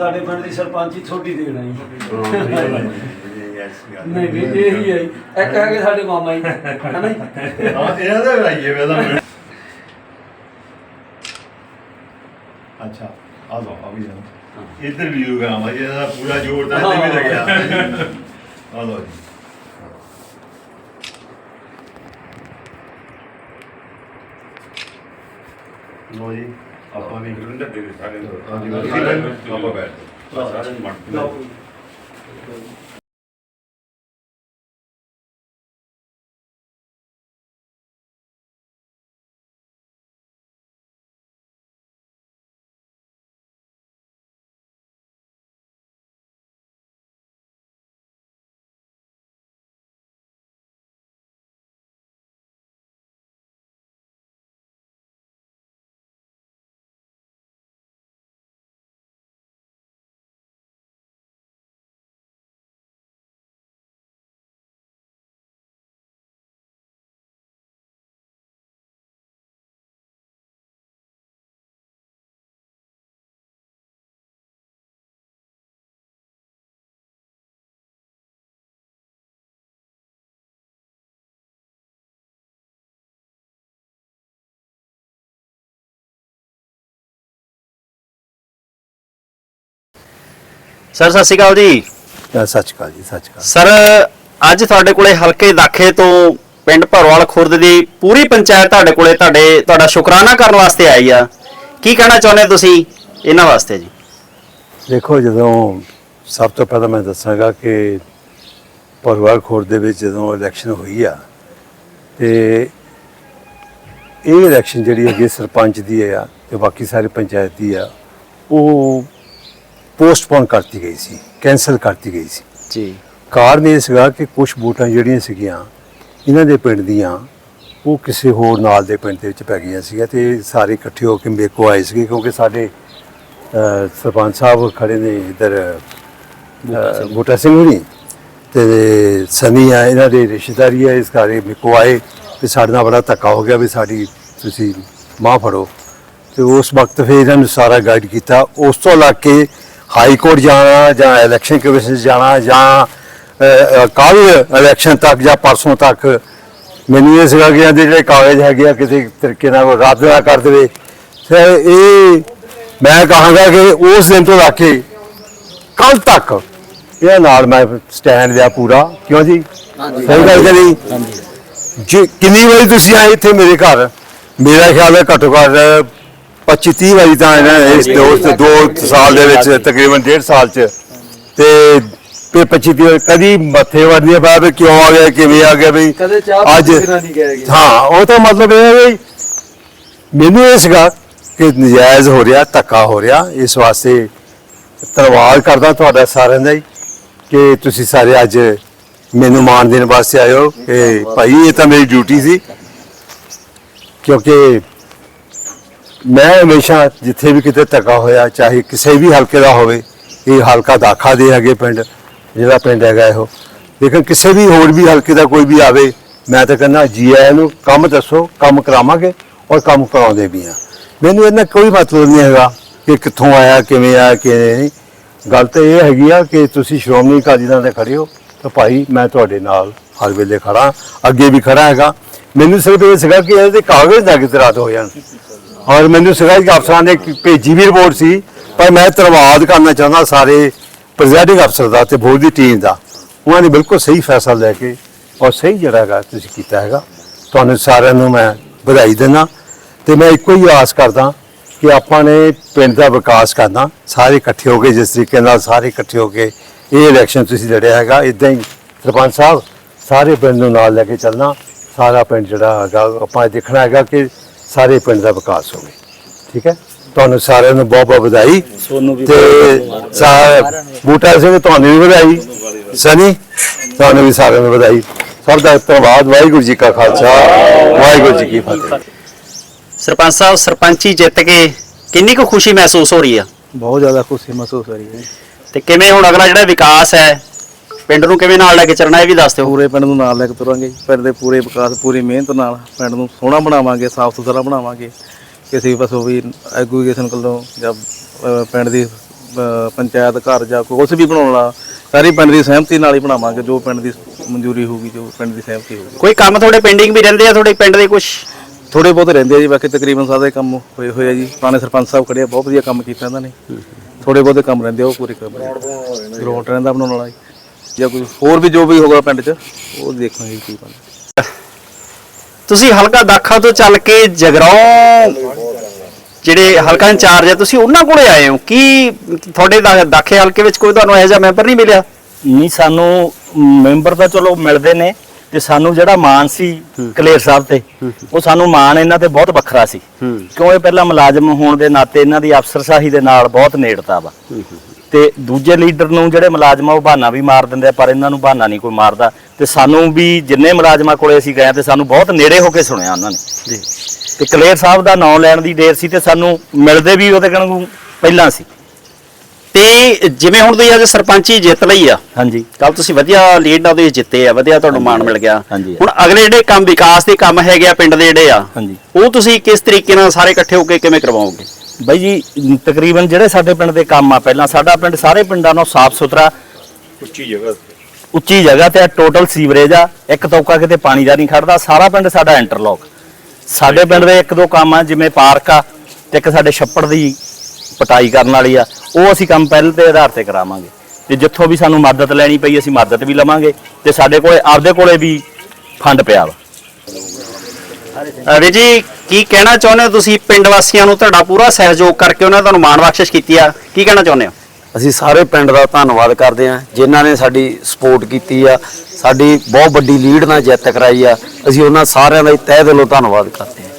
ਸਾਡੇ ਪਿੰਡ ਦੀ ਸਰਪੰਚੀ ਛੋਟੀ ਦੇਣ ਆਈ। ਹਾਂ ਨਹੀਂ ਵੀ ਇਹੀ ਹੈ ਜੀ। ਇੱਕ ਹੈਗੇ ਸਾਡੇ ਮਾਮਾ ਜੀ ਹਨਾ ਜੀ? ਇਹਨਾਂ ਦਾ ਵੇ ਤਾਂ ਅੱਛਾ ਆ ਲਓ ਆ ਵੀ ਜਾਓ। ਇੱਧਰ ਵੀਡੀਓਗ੍ਰਾਮ ਆ ਜਿਹਦਾ ਪੂਰਾ ਜੋਰ ਤਾਂ ਇੱਥੇ ਵੀ ਲੱਗਿਆ। ਆ ਲਓ ਜੀ। ਲਓ ਜੀ। ਆਪਾਂ ਵੀ ਗੁਰਿੰਦਰ ਦੇ ਸਾਰੇ ਜੀ, ਬੈਠੋ। ਸਾਰੇ ਲਓ। ਸਰ ਸਤਿ ਸ਼੍ਰੀ ਅਕਾਲ ਜੀ ਸੱਚ ਸ਼੍ਰੀ ਜੀ ਸ਼੍ਰੀ ਸਰ ਅੱਜ ਤੁਹਾਡੇ ਕੋਲੇ ਹਲਕੇ ਦਾਖੇ ਤੋਂ ਪਿੰਡ ਭਰਵਾਲ ਖੁਰਦ ਦੀ ਪੂਰੀ ਪੰਚਾਇਤ ਤੁਹਾਡੇ ਕੋਲੇ ਤੁਹਾਡੇ ਤੁਹਾਡਾ ਸ਼ੁਕਰਾਨਾ ਕਰਨ ਵਾਸਤੇ ਆਈ ਆ ਕੀ ਕਹਿਣਾ ਚਾਹੁੰਦੇ ਤੁਸੀਂ ਇਹਨਾਂ ਵਾਸਤੇ ਜੀ ਦੇਖੋ ਜਦੋਂ ਸਭ ਤੋਂ ਪਹਿਲਾਂ ਮੈਂ ਦੱਸਾਂਗਾ ਕਿ ਪਰਵਾਰ ਖੋਰ ਦੇ ਵਿੱਚ ਜਦੋਂ ਇਲੈਕਸ਼ਨ ਹੋਈ ਆ ਤੇ ਇਹ ਇਲੈਕਸ਼ਨ ਜਿਹੜੀ ਹੈਗੀ ਸਰਪੰਚ ਦੀ ਆ ਤੇ ਬਾਕੀ ਸਾਰੇ ਪੰਚਾਇਤ ਦੀ ਆ ਉਹ ਪੋਸਟਪੋਨ ਕਰਤੀ ਗਈ ਸੀ ਕੈਨਸਲ ਕਰਤੀ ਗਈ ਸੀ। ਜੀ। ਕਾਰਨ ਇਹ ਸੀਗਾ ਕਿ ਕੁਝ ਵੋਟਾਂ ਜਿਹੜੀਆਂ ਸੀਗੀਆਂ ਇਹਨਾਂ ਦੇ ਪਿੰਡ ਦੀਆਂ ਉਹ ਕਿਸੇ ਹੋਰ ਨਾਲ ਦੇ ਪਿੰਡ ਦੇ ਵਿੱਚ ਪੈ ਗਈਆਂ ਸੀਗੀਆਂ ਤੇ ਸਾਰੇ ਇਕੱਠੇ ਹੋ ਕੇ ਮੇਰੇ ਕੋਲ ਆਏ ਸੀਗੇ ਕਿਉਂਕਿ ਸਾਡੇ ਸਰਪੰਚ ਸਾਹਿਬ ਖੜੇ ਨੇ ਇੱਧਰ ਬੂਟਾ ਸਿੰਘ। ਹੁਣੀ ਤੇ ਸਨੀ ਆ ਇਹਨਾਂ ਦੇ ਰਿਸ਼ਤੇਦਾਰੀ ਆ ਇਸ ਘਰੇ ਮੇਰੇ ਆਏ ਤੇ ਸਾਡੇ ਨਾਲ ਬੜਾ ਧੱਕਾ ਹੋ ਗਿਆ ਵੀ ਸਾਡੀ ਤੁਸੀਂ ਮਾਂ ਫੜੋ। ਤੇ ਉਸ ਵਕਤ ਫਿਰ ਇਹਨਾਂ ਨੂੰ ਸਾਰਾ ਗਾਈਡ ਕੀਤਾ। ਉਸ ਤੋਂ ਲੱਗ ਕੇ ਹਾਈ ਕੋਰਟ ਜਾਣਾ ਜਾਂ ਇਲੈਕਸ਼ਨ ਕਮਿਸ਼ਨ ਜਾਣਾ ਜਾਂ ਕੱਲ ਇਲੈਕਸ਼ਨ ਤੱਕ ਜਾਂ ਪਰਸੋਂ ਤੱਕ ਮੈਨੂੰ ਇਹ ਸੀਗਾ ਕਿ ਜਿਹੜੇ ਕਾਗਜ਼ ਹੈਗੇ ਆ ਕਿਸੇ ਤਰੀਕੇ ਨਾਲ ਰੱਦ ਨਾ ਕਰ ਦੇਵੇ। ਤੇ ਇਹ ਮੈਂ ਕਹਾਂਗਾ ਕਿ ਉਸ ਦਿਨ ਤੋਂ ਲੱਗ ਕੇ ਕੱਲ ਤੱਕ ਇਹ ਨਾਲ ਮੈਂ ਸਟੈਂਡ ਲਿਆ ਪੂਰਾ। ਕਿਉਂ ਜੀ? ਸਹੀ ਗੱਲ ਕਰੀ ਜੀ ਕਿੰਨੀ ਵਾਰੀ ਤੁਸੀਂ ਆਏ ਇੱਥੇ ਮੇਰੇ ਘਰ ਮੇਰਾ ਖਿਆਲ ਹੈ ਘੱਟੋ ਘੱਟ 25 30 ਵਾਰੀ ਤਾਂ ਇਹਨਾਂ ਨੇ ਇਸ ਦੋਸਤ ਦੋ ਸਾਲ ਦੇ ਵਿੱਚ ਤਕਰੀਬਨ ਡੇਢ ਸਾਲ ਚ। ਤੇ ਤੇ 25 30 ਕਦੀ ਮੱਥੇ ਵੜਨੀ ਪਾ ਵੀ ਕਿਉਂ ਆ ਗਿਆ ਕਿਵੇਂ ਆ ਗਿਆ ਕਦੇ ਚਾਹ ਅੱਜ। ਹਾਂ ਉਹ ਤਾਂ ਮਤਲਬ ਇਹ ਹੈ ਵੀ ਮੈਨੂੰ ਇਹ ਸੀਗਾ ਕਿ ਨਜਾਇਜ਼ ਹੋ ਰਿਹਾ ਧੱਕਾ ਹੋ ਰਿਹਾ। ਇਸ ਵਾਸਤੇ ਧੰਨਵਾਦ ਕਰਦਾ ਤੁਹਾਡਾ ਸਾਰਿਆਂ ਦਾ ਹੀ ਕਿ ਤੁਸੀਂ ਸਾਰੇ ਅੱਜ ਮੈਨੂੰ ਮਾਣ ਦੇਣ ਵਾਸਤੇ ਆਏ ਹੋ। ਕਿ ਭਾਈ ਇਹ ਤਾਂ ਮੇਰੀ ਡਿਊਟੀ ਸੀ। ਕਿਉਂਕਿ ਮੈਂ ਹਮੇਸ਼ਾ ਜਿੱਥੇ ਵੀ ਕਿਤੇ ਧੱਕਾ ਹੋਇਆ, ਚਾਹੇ ਕਿਸੇ ਵੀ ਹਲਕੇ ਦਾ ਹੋਵੇ, ਇਹ ਹਲਕਾ ਦਾਖਾ ਦੇ ਹੈਗੇ ਪਿੰਡ, ਜਿਹੜਾ ਪਿੰਡ ਹੈਗਾ ਇਹੋ। ਲੇਕਿਨ ਕਿਸੇ ਵੀ ਹੋਰ ਵੀ ਹਲਕੇ ਦਾ ਕੋਈ ਵੀ ਆਵੇ, ਮੈਂ ਤਾਂ ਕਹਿੰਦਾ ਜੀ ਆਇਆਂ ਨੂੰ ਕੰਮ ਦੱਸੋ, ਕੰਮ ਕਰਾਵਾਂਗੇ ਔਰ ਕੰਮ ਕਰਾਉਂਦੇ ਵੀ ਆ ਮੈਨੂੰ ਇਹਨਾਂ ਕੋਈ ਮਤਲਬ ਨਹੀਂ ਹੈਗਾ ਕਿ ਕਿੱਥੋਂ ਆਇਆ, ਕਿਵੇਂ ਆਇਆ, ਕਿਵੇਂ ਨਹੀਂ। ਗੱਲ ਤਾਂ ਇਹ ਹੈਗੀ ਆ ਕਿ ਤੁਸੀਂ ਸ਼੍ਰੋਮਣੀ ਅਕਾਲੀ ਦਲ ਦੇ ਖੜੇ ਹੋ, ਤਾਂ ਭਾਈ ਮੈਂ ਤੁਹਾਡੇ ਨਾਲ ਹਰ ਵੇਲੇ ਖੜਾ ਅੱਗੇ ਵੀ ਖੜਾ ਹੈਗਾ। ਮੈਨੂੰ ਸਿਰਫ ਇਹ ਸੀਗਾ ਕਿ ਇਹਦੇ ਕਾਗਜ਼ ਨਾ ਕਿਤੇ ਰਾਤ ਹੋ ਜਾਣ। ਔਰ ਮੈਨੂੰ ਸੀਗਾ ਕਿ ਅਫਸਰਾਂ ਨੇ ਭੇਜੀ ਵੀ ਰਿਪੋਰਟ ਸੀ, ਪਰ ਮੈਂ ਧੰਨਵਾਦ ਕਰਨਾ ਚਾਹੁੰਦਾ ਸਾਰੇ ਪ੍ਰੈਜ਼ਾਈਡਿੰਗ ਅਫਸਰ ਦਾ ਤੇ ਬੋਰਡ ਦੀ ਟੀਮ ਦਾ। ਉਹਨਾਂ ਨੇ ਬਿਲਕੁਲ ਸਹੀ ਫੈਸਲਾ ਲੈ ਕੇ ਔਰ ਸਹੀ ਜਿਹੜਾ ਹੈਗਾ ਤੁਸੀਂ ਕੀਤਾ ਹੈਗਾ। ਤੁਹਾਨੂੰ ਸਾਰਿਆਂ ਨੂੰ ਮੈਂ ਵਧਾਈ ਦਿੰਦਾ ਤੇ ਮੈਂ ਇੱਕੋ ਹੀ ਆਸ ਕਰਦਾ ਕਿ ਆਪਾਂ ਨੇ ਪਿੰਡ ਦਾ ਵਿਕਾਸ ਕਰਨਾ, ਸਾਰੇ ਇਕੱਠੇ ਹੋ ਕੇ ਜਿਸ ਤਰੀਕੇ ਨਾਲ ਸਾਰੇ ਇਕੱਠੇ ਹੋ ਕੇ ਇਹ ਇਲੈਕਸ਼ਨ ਤੁਸੀਂ ਲੜਿਆ ਹੈਗਾ ਇਦਾਂ ਹੀ ਸਰਪੰਚ ਸਾਹਿਬ, ਸਾਰੇ ਪਿੰਡ ਨੂੰ ਨਾਲ ਲੈ ਕੇ ਚੱਲਣਾ, ਸਾਰਾ ਪਿੰਡ ਜਿਹੜਾ ਹੈਗਾ, ਆਪਾਂ ਇਹ ਦੇਖਣਾ ਹੈਗਾ ਕਿ ਸਾਰੇ ਪਿੰਡ ਦਾ ਵਿਕਾਸ ਹੋਵੇ ਠੀਕ ਹੈ? ਤੁਹਾਨੂੰ ਸਾਰਿਆਂ ਨੂੰ ਬਹੁਤ ਬਹੁਤ ਵਧਾਈ। ਤੇ ਸਾਰੇ ਬੂਟਾ ਸਿੰਘ ਤੁਹਾਨੂੰ ਵੀ ਵਧਾਈ। ਸਨੀ ਤੁਹਾਨੂੰ ਵੀ ਸਾਰਿਆਂ ਨੂੰ ਵਧਾਈ। ਸਭ ਦਾ ਧੰਨਵਾਦ। ਵਾਹਿਗੁਰੂ ਜੀ ਕਾ ਖਾਲਸਾ। ਵਾਹਿਗੁਰੂ ਜੀ ਕੀ ਫਤਿਹ। ਸਰਪੰਚ ਸਾਹਿਬ ਸਰਪੰਚੀ ਜਿੱਤ ਕੇ ਕਿੰਨੀ ਕੁ ਖੁਸ਼ੀ ਮਹਿਸੂਸ ਹੋ ਰਹੀ ਆ? ਬਹੁਤ ਜ਼ਿਆਦਾ ਖੁਸ਼ੀ ਮਹਿਸੂਸ ਹੋ ਰਹੀ ਹੈ ਤੇ ਕਿਵੇਂ ਹੁਣ ਅਗਲਾ ਜਿਹੜਾ ਵਿਕਾਸ ਹੈ ਪਿੰਡ ਨੂੰ ਕਿਵੇਂ ਨਾਲ ਲੈ ਕੇ ਚੱਲਣਾ ਇਹ ਵੀ ਦੱਸ ਦਿਓ। ਪੂਰੇ ਪਿੰਡ ਨੂੰ ਨਾਲ ਲੈ ਕੇ ਤੁਰਾਂਗੇ ਜੀ। ਪਿੰਡ ਦੇ ਪੂਰੇ ਵਿਕਾਸ ਪੂਰੀ ਮਿਹਨਤ ਨਾਲ ਪਿੰਡ ਨੂੰ ਸੋਹਣਾ ਬਣਾਵਾਂਗੇ ਸਾਫ਼ ਸੁਥਰਾ ਬਣਾਵਾਂਗੇ। ਕਿਸੇ ਵੀ ਪਾਸੋਂ ਵੀ ਐਗੂਗੇਸ਼ਨ ਕੋਲੋਂ ਜਾਂ ਪਿੰਡ ਦੀ ਪੰਚਾਇਤ ਘਰ ਜਾਂ ਕੁਝ ਵੀ ਬਣਾਉਣਾ ਸਾਰੀ ਪਿੰਡ ਦੀ ਸਹਿਮਤੀ ਨਾਲ ਹੀ ਬਣਾਵਾਂਗੇ। ਜੋ ਪਿੰਡ ਦੀ ਮਨਜ਼ੂਰੀ ਹੋਊਗੀ ਜੋ ਪਿੰਡ ਦੀ ਸਹਿਮਤੀ ਹੋਊਗੀ। ਕੋਈ ਕੰਮ ਤੁਹਾਡੇ ਪੈਂਡਿੰਗ ਵੀ ਰਹਿੰਦੇ ਆ ਤੁਹਾਡੇ ਪਿੰਡ ਦੇ ਕੁਝ ਥੋੜੇ ਬਹੁਤ ਰਹਿੰਦੇ ਆ ਜੀ ਬਾਕੀ ਤਕਰੀਬਨ ਸਾਰੇ ਕੰਮ ਹੋਏ ਹੋਏ ਆ ਜੀ। ਪੁਰਾਣੇ ਸਰਪੰਚ ਸਾਹਿਬ ਖੜੇ ਆ ਬਹੁਤ ਵਧੀਆ ਕੰਮ ਕੀਤਾ ਇਹਨਾਂ ਨੇ। ਥੋੜੇ ਬਹੁਤੇ ਕੰਮ ਰਹਿੰਦੇ ਆ ਉਹ ਪੂਰੇ ਕਰ ਗਰਾਊਂਡ ਰਹਿੰਦਾ ਬਣਾਉਣ ਵਾਲਾ ਜੀ। ਜਾਂ ਕੋਈ ਹੋਰ ਵੀ ਜੋ ਵੀ ਹੋਗਾ ਪਿੰਡ 'ਚ ਉਹ ਦੇਖਾਂਗੇ ਕੀ ਬਣਦਾ। ਤੁਸੀਂ ਹਲਕਾ ਦਾਖਾ ਤੋਂ ਚੱਲ ਕੇ ਜਗਰਾਉਂ ਜਿਹੜੇ ਹਲਕਾ ਇੰਚਾਰਜ ਆ ਤੁਸੀਂ ਉਹਨਾਂ ਕੋਲੇ ਆਏ ਹੋ? ਕੀ ਤੁਹਾਡੇ ਦਾਖੇ ਹਲਕੇ ਵਿੱਚ ਕੋਈ ਤੁਹਾਨੂੰ ਇਹੋ ਜਿਹਾ ਮੈਂਬਰ ਨਹੀਂ ਮਿਲਿਆ? ਨਹੀਂ ਸਾਨੂੰ ਮੈਂਬਰ ਤਾਂ ਚਲੋ ਮਿਲਦੇ ਨੇ ਤੇ ਸਾਨੂੰ ਜਿਹੜਾ ਮਾਣ ਸੀ ਕਲੇਰ ਸਾਹਿਬ ਤੇ ਉਹ ਸਾਨੂੰ ਮਾਣ ਇਹਨਾਂ ਤੇ ਬਹੁਤ ਵੱਖਰਾ ਸੀ। ਕਿਉਂ ਇਹ ਪਹਿਲਾਂ ਮੁਲਾਜ਼ਮ ਹੋਣ ਦੇ ਨਾਤੇ ਇਹਨਾਂ ਦੀ ਅਫਸਰਸ਼ਾਹੀ ਦੇ ਨਾਲ ਬਹੁਤ ਨੇੜਤਾ ਵਾ। ਤੇ ਦੂਜੇ ਲੀਡਰ ਨੂੰ ਜਿਹੜੇ ਮੁਲਾਜ਼ਮ ਆ ਉਹ ਬਹਾਨਾ ਵੀ ਮਾਰ ਦਿੰਦੇ ਆ, ਪਰ ਇਹਨਾਂ ਨੂੰ ਬਹਾਨਾ ਨਹੀਂ ਕੋਈ ਮਾਰਦਾ। ਤੇ ਸਾਨੂੰ ਵੀ ਜਿੰਨੇ ਮੁਲਾਜ਼ਮਾਂ ਕੋਲੇ ਅਸੀਂ ਗਏ ਤੇ ਸਾਨੂੰ ਬਹੁਤ ਨੇੜੇ ਹੋ ਕੇ ਸੁਣਿਆ ਉਹਨਾਂ ਨੇ। ਜੀ। ਤੇ ਕਲੇਰ ਸਾਹਿਬ ਦਾ ਨਾਮ ਲੈਣ ਦੀ ਦੇਰ ਸੀ ਤੇ ਸਾਨੂੰ ਮਿਲਦੇ ਵੀ ਉਹਦੇ ਕੋਲੋਂ ਪਹਿਲਾਂ ਸੀ। ਤੇ ਜਿਵੇਂ ਹੁਣ ਤੁਸੀਂ ਅੱਜ ਸਰਪੰਚੀ ਜਿੱਤ ਲਈ ਆ ਹਾਂਜੀ। ਕੱਲ ਤੁਸੀਂ ਵਧੀਆ ਲੀਡ ਨਾਲ ਤੁਸੀਂ ਜਿੱਤੇ ਆ ਵਧੀਆ ਤੁਹਾਨੂੰ ਮਾਣ ਮਿਲ ਗਿਆ। ਹਾਂਜੀ। ਹੁਣ ਅਗਲੇ ਜਿਹੜੇ ਕੰਮ ਵਿਕਾਸ ਦੇ ਕੰਮ ਹੈਗੇ ਆ ਪਿੰਡ ਦੇ ਜਿਹੜੇ ਆ ਹਾਂਜੀ। ਉਹ ਤੁਸੀਂ ਕਿਸ ਤਰੀਕੇ ਨਾਲ ਸਾਰੇ ਇਕੱਠੇ ਹੋ ਕੇ ਕਿਵੇਂ ਕਰਵਾਓਗੇ? ਬਾਈ ਜੀ ਤਕਰੀਬਨ ਜਿਹੜੇ ਸਾਡੇ ਪਿੰਡ ਦੇ ਕੰਮ ਆ ਪਹਿਲਾਂ ਸਾਡਾ ਪਿੰਡ ਸਾਰੇ ਪਿੰਡਾਂ ਨਾਲੋਂ ਸਾਫ਼ ਸੁਥਰਾ ਉੱਚੀ ਜਗ੍ਹਾ ਉੱਚੀ ਜਗ੍ਹਾ ਤੇ ਟੋਟਲ ਸੀਵਰੇਜ ਆ ਇੱਕ ਤੋਕਾ ਕਿਤੇ ਪਾਣੀ ਦਾ ਨਹੀਂ ਖੜਦਾ ਸਾਰਾ ਪਿੰਡ ਸਾਡਾ ਇੰਟਰਲੌਕ ਸਾਡੇ ਪਿੰਡ ਦੇ ਇੱਕ ਦੋ ਕੰਮ ਆ ਜਿਵੇਂ ਪਾਰਕ ਆ ਤੇ ਇੱਕ ਸਾਡੇ ਛੱਪੜ ਦੀ ਪਟਾਈ ਕਰਨ ਵਾਲੀ ਆ ਉਹ ਅਸੀਂ ਕੰਮ ਪਹਿਲ ਤੇ ਆਧਾਰ ਤੇ ਕਰਾਵਾਂਗੇ। ਤੇ ਜਿੱਥੋਂ ਵੀ ਸਾਨੂੰ ਮਦਦ ਲੈਣੀ ਪਈ ਅਸੀਂ ਮਦਦ ਵੀ ਲਵਾਂਗੇ ਤੇ ਸਾਡੇ ਕੋਲੇ ਆਪਦੇ ਕੋਲੇ ਵੀ ਫੰਡ ਪਿਆ ਵਾ। ਅਰੇ ਜੀ ਕੀ ਕਹਿਣਾ ਚਾਹੁੰਦੇ ਹੋ ਤੁਸੀਂ ਪਿੰਡ ਵਾਸੀਆਂ ਨੂੰ? ਤੁਹਾਡਾ ਪੂਰਾ ਸਹਿਯੋਗ ਕਰਕੇ ਉਹਨਾਂ ਨੇ ਤੁਹਾਨੂੰ ਮਾਣ ਬਖਸ਼ਿਸ਼ ਕੀਤੀ ਆ। ਕੀ ਕਹਿਣਾ ਚਾਹੁੰਦੇ ਹੋ? ਅਸੀਂ ਸਾਰੇ ਪਿੰਡ ਦਾ ਧੰਨਵਾਦ ਕਰਦੇ ਹਾਂ ਜਿਨ੍ਹਾਂ ਨੇ ਸਾਡੀ ਸਪੋਰਟ ਕੀਤੀ ਆ। ਸਾਡੀ ਬਹੁਤ ਵੱਡੀ ਲੀਡ ਨਾਲ ਜਿੱਤ ਕਰਾਈ ਆ। ਅਸੀਂ ਉਹਨਾਂ ਸਾਰਿਆਂ ਦਾ ਹੀ ਤਹਿ ਦਿਲੋਂ ਧੰਨਵਾਦ ਕਰਦੇ ਹਾਂ।